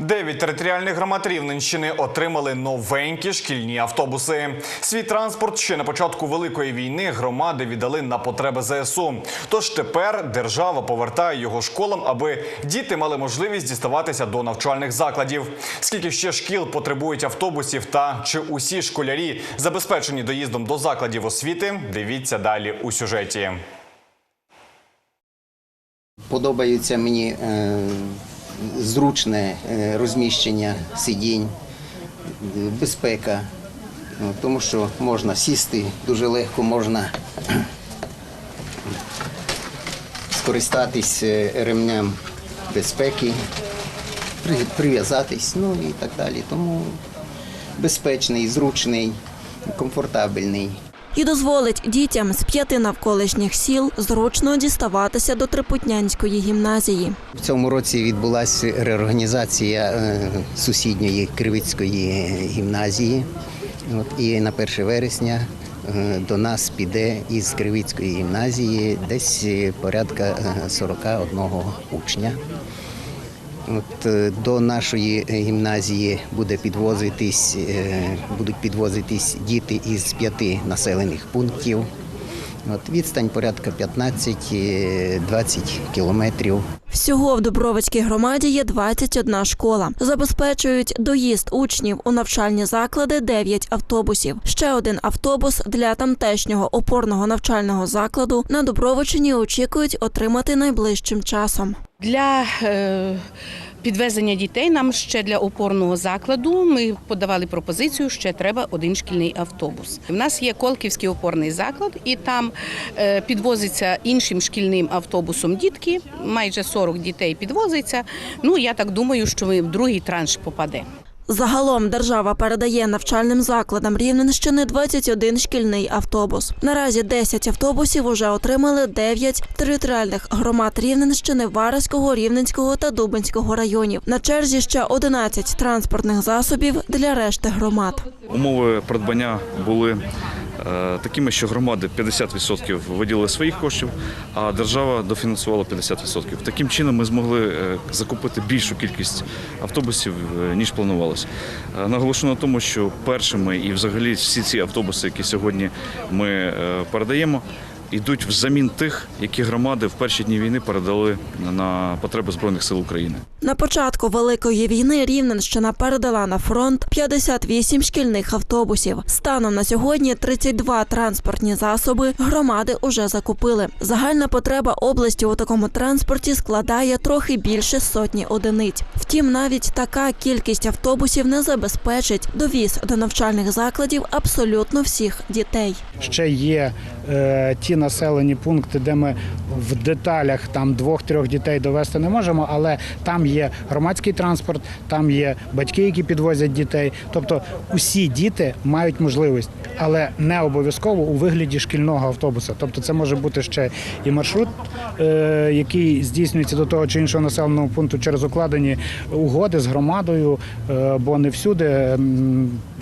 Дев'ять територіальних громад Рівненщини отримали новенькі шкільні автобуси. Свій транспорт ще на початку великої війни громади віддали на потреби ЗСУ. Тож тепер держава повертає його школам, аби діти мали можливість діставатися до навчальних закладів. Скільки ще шкіл потребують автобусів, та чи усі школярі забезпечені доїздом до закладів освіти? Дивіться далі у сюжеті. Подобається мені е, зручне е, розміщення сидінь, безпека, ну, тому що можна сісти дуже легко, можна скористатись е, ремнем безпеки, прив'язатись, ну і так далі. Тому безпечний, зручний, комфортабельний. І дозволить дітям з п'яти навколишніх сіл зручно діставатися до Трипутнянської гімназії. В цьому році відбулася реорганізація е, сусідньої Кривицької гімназії. І на 1 вересня е, до нас піде із Кривицької гімназії десь е, порядка е, 41 учня. От, е, до нашої е, гімназії буде підвозитись, е, будуть підвозитись діти із п'яти населених пунктів. От, відстань порядка 15-20 кілометрів. Всього в Дубровицькій громаді є 21 школа. Забезпечують доїзд учнів у навчальні заклади 9 автобусів. Ще один автобус для тамтешнього опорного навчального закладу на Дубровичині очікують отримати найближчим часом. Для е, підвезення дітей нам ще для опорного закладу ми подавали пропозицію, ще треба один шкільний автобус. У нас є Колківський опорний заклад, і там е, підвозиться іншим шкільним автобусом дітки. Майже 40 дітей підвозиться. Ну я так думаю, що ми в другий транш попаде. Загалом держава передає навчальним закладам Рівненщини 21 шкільний автобус. Наразі 10 автобусів уже отримали 9 територіальних громад Рівненщини, Вараського, Рівненського та Дубинського районів. На черзі ще 11 транспортних засобів для решти громад. Умови придбання були такими, що громади 50% виділили своїх коштів, а держава дофінансувала 50%. Таким чином ми змогли е, закупити більшу кількість автобусів, е, ніж планувалося. Наголошу на тому, що першими і взагалі всі ці автобуси, які сьогодні ми е, передаємо, йдуть взамін тих, які громади в перші дні війни передали на потреби Збройних сил України. На початку великої війни Рівненщина передала на фронт 58 шкільних автобусів. Станом на сьогодні 32 транспортні засоби громади уже закупили. Загальна потреба області у такому транспорті складає трохи більше сотні одиниць. Втім, навіть така кількість автобусів не забезпечить довіз до навчальних закладів абсолютно всіх дітей. ще є е, ті населені пункти, де ми в деталях там двох-трьох дітей довести не можемо, але там є громадський транспорт, там є батьки, які підвозять дітей. Тобто усі діти мають можливість, але не обов'язково у вигляді шкільного автобуса. Тобто це може бути ще і маршрут, е, який здійснюється до того чи іншого населеного пункту через укладені угоди з громадою, е, бо не всюди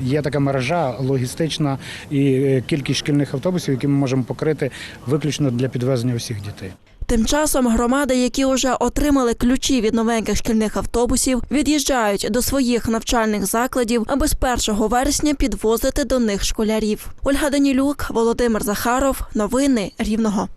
є така мережа логістична і е, кількість шкільних автобусів, які ми можемо покрити виключно для підвезення усіх дітей. Тим часом громади, які вже отримали ключі від новеньких шкільних автобусів, від'їжджають до своїх навчальних закладів, аби з 1 вересня підвозити до них школярів. Ольга Данілюк, Володимир Захаров. Новини Рівного.